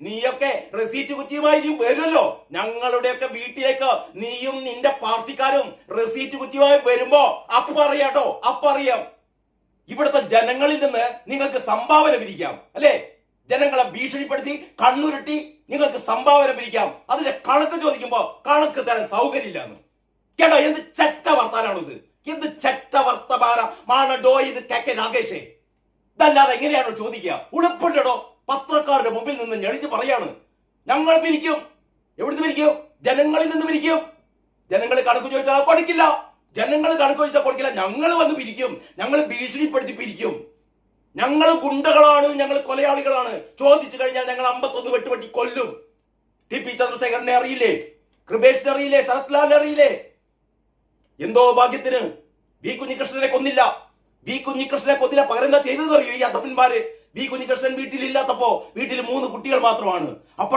നീയൊക്കെ റെസീറ്റ് കുറ്റിയുമായി വരുമല്ലോ? ഞങ്ങളുടെയൊക്കെ വീട്ടിലേക്ക് നീയും നിന്റെ പാർട്ടിക്കാരും റെസീറ്റ് കുറ്റിയുമായി വരുമ്പോ അപ്പറിയാട്ടോ അപ്പറിയാം ഇവിടുത്തെ ജനങ്ങളിൽ നിന്ന് നിങ്ങൾക്ക് സംഭാവന പിരിക്കാം അല്ലേ? ജനങ്ങളെ ഭീഷണിപ്പെടുത്തി കണ്ണുരുട്ടി നിങ്ങൾക്ക് സംഭാവന പിരിക്കാം അതിന്റെ കണക്ക് ചോദിക്കുമ്പോ കണക്ക് തരാൻ സൗകര്യമില്ലാന്ന്. കേട്ടോ എന്ത് ചെറ്റ വർത്താനാണോ ഇത് എന്ത് ചെറ്റ വർത്തമാനമാണോ ഇത് കെ കെ രാകേഷേ. ഇതല്ലാതെ എങ്ങനെയാണോ ചോദിക്കുക? ഉളുപ്പുണ്ടോ പത്രക്കാരുടെ മുമ്പിൽ നിന്ന് ഞെളിഞ്ഞ് പറയാണ്. ഞങ്ങൾ പിരിക്കും. എവിടുന്ന് പിരിക്കും? ജനങ്ങളിൽ നിന്ന് പിരിക്കും. ജനങ്ങൾ കണക്ക് ചോദിച്ചാൽ കൊടുക്കില്ല. ജനങ്ങൾ കണക്ക് ചോദിച്ചാൽ കൊടുക്കില്ല. ഞങ്ങൾ വന്ന് പിരിക്കും. ഞങ്ങൾ ഭീഷണിപ്പെടുത്തി പിരിക്കും. ഞങ്ങൾ ഗുണ്ടകളാണ്. ഞങ്ങൾ കൊലയാളികളാണ്. ചോദിച്ചു കഴിഞ്ഞാൽ ഞങ്ങൾ അമ്പത്തൊന്ന് വെട്ടുവെട്ടി കൊല്ലും. ടി പി ചന്ദ്രശേഖരനെ അറിയില്ലേ? കൃപേഷിനെ അറിയില്ലേ? ശരത്ലാലിനെ അറിയില്ലേ? എന്തോ ഭാഗ്യത്തിന് വി കുഞ്ഞികൃഷ്ണനെ കൊന്നില്ല. വി കുഞ്ഞികൃഷ്ണനെ കൊന്നില്ല. പകരം എന്താ ചെയ്തതെന്ന് അറിയോ ഈ അധമന്മാര് വി കുഞ്ഞികൃഷ്ണൻ വീട്ടിലില്ലാത്തപ്പോ വീട്ടിൽ മൂന്ന് കുട്ടികൾ മാത്രമാണ്. അപ്പോൾ